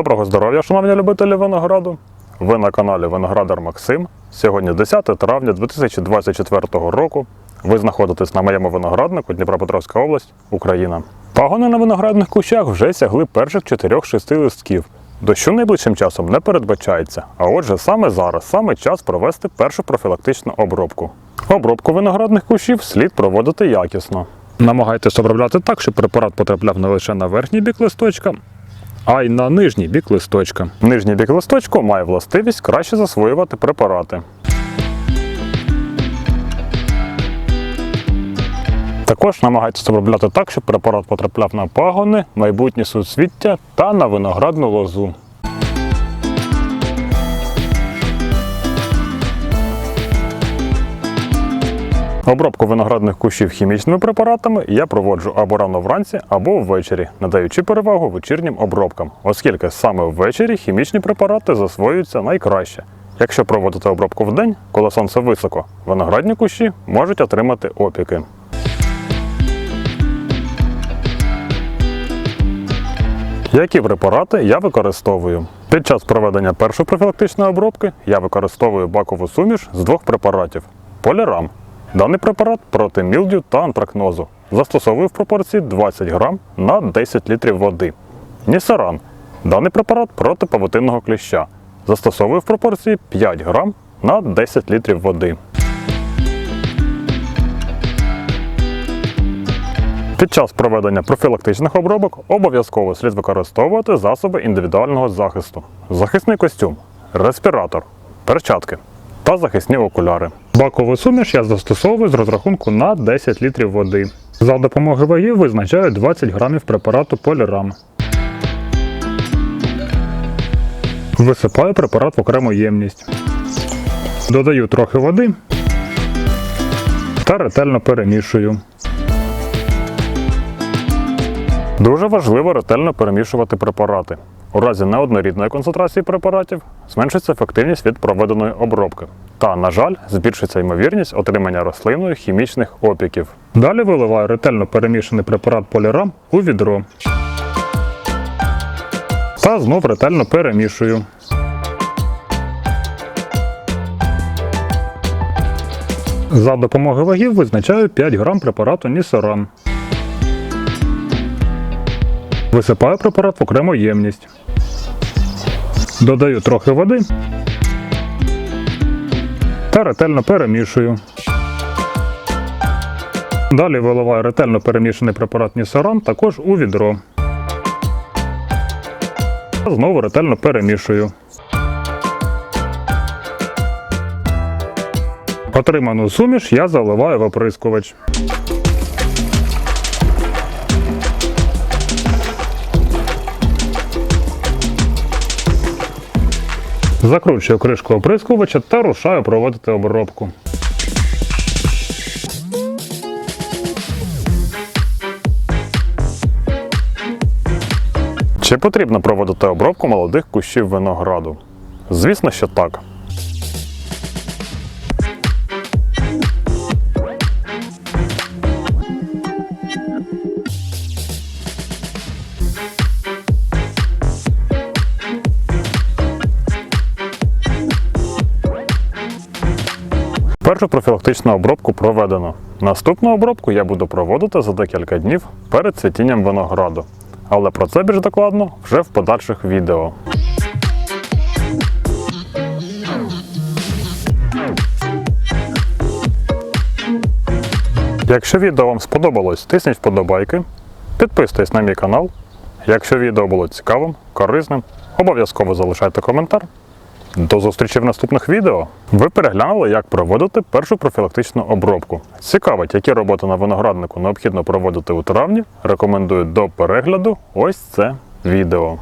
Доброго здоров'я, шановні любителі винограду. Ви на каналі Виноградар Максим. Сьогодні 10 травня 2024 року. Ви знаходитесь на моєму винограднику Дніпропетровська область, Україна. Пагони на виноградних кущах вже сягли перших 4-6 листків. Дощу найближчим часом не передбачається, а отже, саме зараз саме час провести першу профілактичну обробку. Обробку виноградних кущів слід проводити якісно. Намагайтесь обробляти так, щоб препарат потрапляв не лише на верхній бік листочка, а й на нижній бік листочка. Нижній бік листочку має властивість краще засвоювати препарати. Також намагайтесь обробляти так, щоб препарат потрапляв на пагони, майбутні суцвіття та на виноградну лозу. Обробку виноградних кущів хімічними препаратами я проводжу або рано вранці, або ввечері, надаючи перевагу вечірнім обробкам, оскільки саме ввечері хімічні препарати засвоюються найкраще. Якщо проводити обробку вдень, коли сонце високо, виноградні кущі можуть отримати опіки. Які препарати я використовую? Під час проведення першої профілактичної обробки я використовую бакову суміш з двох препаратів полірам. Даний препарат проти мілдю та антракнозу. Застосовую в пропорції 20 грам на 10 літрів води. Нісаран. Даний препарат проти павутинного кліща. Застосовую в пропорції 5 грам на 10 літрів води. Під час проведення профілактичних обробок обов'язково слід використовувати засоби індивідуального захисту, захисний костюм, респіратор, перчатки та захисні окуляри. Бакову суміш я застосовую з розрахунку на 10 літрів води. За допомогою вагів визначаю 20 грамів препарату полірам. Висипаю препарат в окрему ємність. Додаю трохи води та ретельно перемішую. Дуже важливо ретельно перемішувати препарати. У разі неоднорідної концентрації препаратів зменшиться ефективність від проведеної обробки. Та, на жаль, збільшиться ймовірність отримання рослиною хімічних опіків. Далі виливаю ретельно перемішаний препарат полірам у відро. Та знов ретельно перемішую. За допомогою вагів визначаю 5 грам препарату Нісоран. Висипаю препарат в окрему ємність. Додаю трохи води та ретельно перемішую. Далі виливаю ретельно перемішаний препарат Нісоран також у відро. Знову ретельно перемішую. Отриману суміш я заливаю в оприскувач. Закручую кришку оприскувача та рушаю проводити обробку. Чи потрібно проводити обробку молодих кущів винограду? Звісно, що так. Першу профілактичну обробку проведено. Наступну обробку я буду проводити за декілька днів перед цвітінням винограду. Але про це більш докладно вже в подальших відео. Якщо відео вам сподобалось, тисніть вподобайки, підписуйтесь на мій канал. Якщо відео було цікавим, корисним, обов'язково залишайте коментар. До зустрічі в наступних відео. Ви переглянули, як проводити першу профілактичну обробку. Цікавить, які роботи на винограднику необхідно проводити у травні. Рекомендую до перегляду ось це відео.